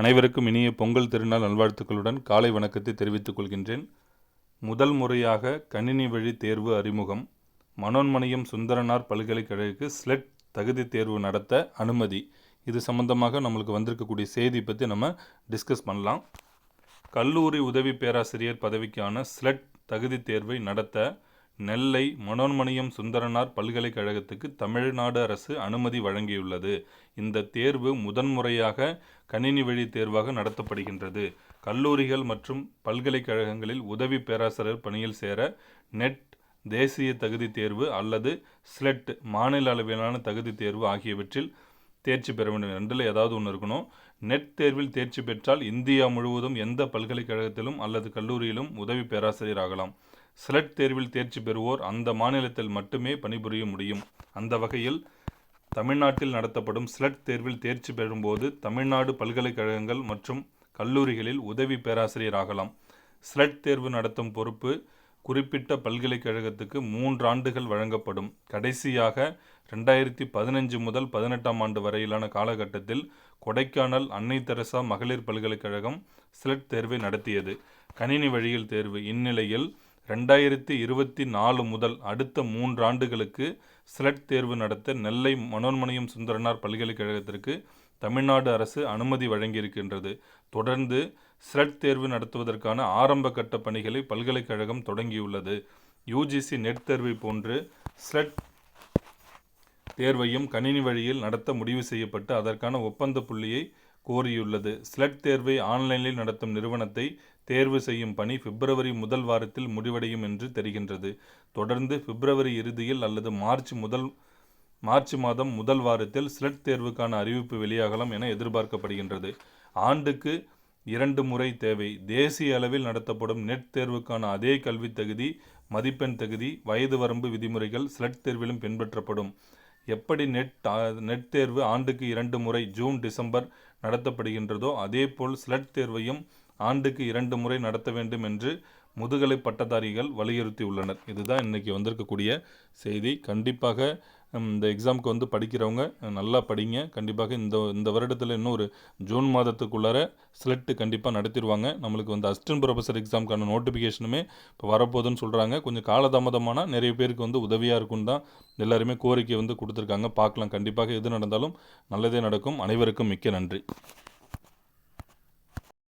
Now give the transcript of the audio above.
அனைவருக்கும் இனிய பொங்கல் திருநாள் நல்வாழ்த்துக்களுடன் காலை வணக்கத்தை தெரிவித்துக் கொள்கின்றேன். முதல் முறையாக கணினி வழி தேர்வு அறிமுகம். மனோன்மணியம் சுந்தரனார் பல்கலைக்கழகக்கு ஸ்லெட் தகுதி தேர்வு நடத்த அனுமதி. இது சம்பந்தமாக நம்மளுக்கு வந்திருக்கக்கூடிய செய்தி பற்றி நம்ம டிஸ்கஸ் பண்ணலாம். கல்லூரி உதவி பேராசிரியர் பதவிக்கான ஸ்லெட் தகுதி தேர்வை நடத்த நெல்லை மனோன்மணியம் சுந்தரனார் பல்கலைக்கழகத்துக்கு தமிழ்நாடு அரசு அனுமதி வழங்கியுள்ளது. இந்த தேர்வு முதன்முறையாக கணினி வழி தேர்வாக நடத்தப்படுகின்றது. கல்லூரிகள் மற்றும் பல்கலைக்கழகங்களில் உதவி பேராசிரியர் பணியில் சேர நெட் தேசிய தகுதி தேர்வு அல்லது ஸ்லெட் மாநில அளவிலான தகுதி தேர்வு ஆகியவற்றில் தேர்ச்சி பெற வேண்டும். ரெண்டில் ஏதாவது ஒன்று இருக்கணும். நெட் தேர்வில் தேர்ச்சி பெற்றால் இந்தியா முழுவதும் எந்த பல்கலைக்கழகத்திலும் அல்லது கல்லூரியிலும் உதவி பேராசிரியர் ஆகலாம். ஸ்லெட் தேர்வில் தேர்ச்சி பெறுவோர் அந்த மாநிலத்தில் மட்டுமே பணிபுரிய முடியும். அந்த வகையில் தமிழ்நாட்டில் நடத்தப்படும் ஸ்லெட் தேர்வில் தேர்ச்சி பெறும்போது தமிழ்நாடு பல்கலைக்கழகங்கள் மற்றும் கல்லூரிகளில் உதவி பேராசிரியர் ஆகலாம் ஸ்லெட் தேர்வு நடத்தும் பொறுப்பு குறிப்பிட்ட பல்கலைக்கழகத்துக்கு மூன்று ஆண்டுகள் வழங்கப்படும். கடைசியாக ரெண்டாயிரத்தி பதினஞ்சு முதல் பதினெட்டாம் ஆண்டு வரையிலான காலகட்டத்தில் கொடைக்கானல் அன்னை தெரசா மகளிர் பல்கலைக்கழகம் ஸ்லெட் தேர்வை நடத்தியது. கணினி வழியில் தேர்வு. இந்நிலையில் ரெண்டாயிரத்தி இருபத்தி நாலு முதல் அடுத்த மூன்று ஆண்டுகளுக்கு ஸ்லெட் தேர்வு நடத்த நெல்லை மனோன்மணியம் சுந்தரனார் பல்கலைக்கழகத்திற்கு தமிழ்நாடு அரசு அனுமதி வழங்கியிருக்கின்றது. தொடர்ந்து ஸ்லெட் தேர்வு நடத்துவதற்கான ஆரம்ப கட்ட பணிகளை பல்கலைக்கழகம் தொடங்கியுள்ளது. யூஜிசி நெட் தேர்வை போன்று ஸ்லெட் தேர்வையும் கணினி வழியில் நடத்த முடிவு செய்யப்பட்டு அதற்கான ஒப்பந்த புள்ளியை கோரியுள்ளது. ஸ்லெட் தேர்வை ஆன்லைனில் நடத்தும் நிறுவனத்தை தேர்வு செய்யும் பணி பிப்ரவரி முதல் வாரத்தில் முடிவடையும் என்று தெரிகின்றது. தொடர்ந்து பிப்ரவரி இறுதியில் அல்லது மார்ச் முதல் மார்ச் மாதம் முதல் வாரத்தில் ஸ்லெட் தேர்வுக்கான அறிவிப்பு வெளியாகலாம் என எதிர்பார்க்கப்படுகின்றது. ஆண்டுக்கு இரண்டு முறை தேவை. தேசிய அளவில் நடத்தப்படும் நெட் தேர்வுக்கான அதே கல்வித் தகுதி மதிப்பெண் தகுதி வயது வரம்பு விதிமுறைகள் ஸ்லெட் தேர்விலும் பின்பற்றப்படும். எப்படி நெட் நெட் தேர்வு ஆண்டுக்கு இரண்டு முறை ஜூன் டிசம்பர் நடத்தப்படுகின்றதோ அதேபோல் ஸ்லெட் தேர்வையும் ஆண்டுக்கு இரண்டு முறை நடத்த வேண்டும் என்று முதுகலை பட்டதாரிகள் வலியுறுத்தியுள்ளனர். இதுதான் இன்றைக்கி வந்திருக்கக்கூடிய செய்தி. கண்டிப்பாக இந்த எக்ஸாமுக்கு வந்து படிக்கிறவங்க நல்லா படிங்க. கண்டிப்பாக இந்த இந்த வருடத்தில் இன்னும் ஒரு ஜூன் மாதத்துக்குள்ளார ஸ்லெட்டு கண்டிப்பாக நடத்திடுவாங்க. நம்மளுக்கு வந்து அஸ்டன் ப்ரொஃபஸர் எக்ஸாமுக்கான நோட்டிஃபிகேஷனுமே இப்போ வரப்போகுதுன்னு சொல்கிறாங்க கொஞ்சம் காலதாமதமானால் நிறைய பேருக்கு வந்து உதவியாக இருக்குன்னு தான் எல்லாருமே கோரிக்கை வந்து கொடுத்துருக்காங்க. பார்க்கலாம். கண்டிப்பாக எது நடந்தாலும் நல்லதே நடக்கும். அனைவருக்கும் மிக்க நன்றி.